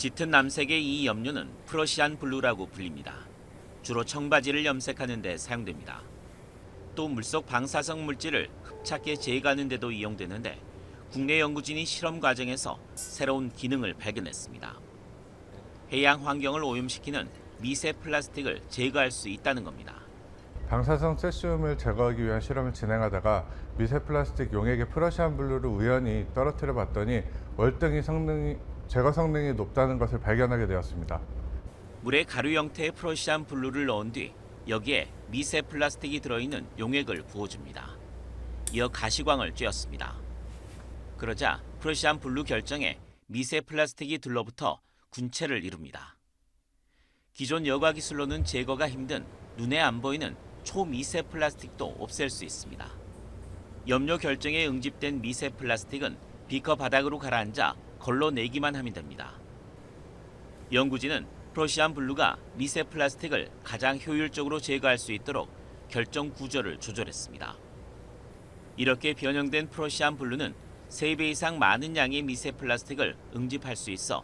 짙은 남색의 이 염료는 프러시안 블루라고 불립니다. 주로 청바지를 염색하는 데 사용됩니다. 또 물속 방사성 물질을 흡착해 제거하는 데도 이용되는데 국내 연구진이 실험 과정에서 새로운 기능을 발견했습니다. 해양 환경을 오염시키는 미세 플라스틱을 제거할 수 있다는 겁니다. 방사성 세슘을 제거하기 위한 실험을 진행하다가 미세 플라스틱 용액의 프러시안 블루를 우연히 떨어뜨려 봤더니 월등히 성능이 제거 성능이 높다는 것을 발견하게 되었습니다. 물에 가루 형태의 프로시안 블루를 넣은 뒤 여기에 미세 플라스틱이 들어있는 용액을 부어줍니다. 이어 가시광을 쬐었습니다. 그러자 프로시안 블루 결정에 미세 플라스틱이 둘러붙어 군체를 이룹니다. 기존 여과 기술로는 제거가 힘든 눈에 안 보이는 초미세 플라스틱도 없앨 수 있습니다. 염료 결정에 응집된 미세 플라스틱은 비커 바닥으로 가라앉아 걸러내기만 하면 됩니다. 연구진은 프로시안 블루가 미세 플라스틱을 가장 효율적으로 제거할 수 있도록 결정 구조를 조절했습니다. 이렇게 변형된 프로시안 블루는 3배 이상 많은 양의 미세 플라스틱을 응집할 수 있어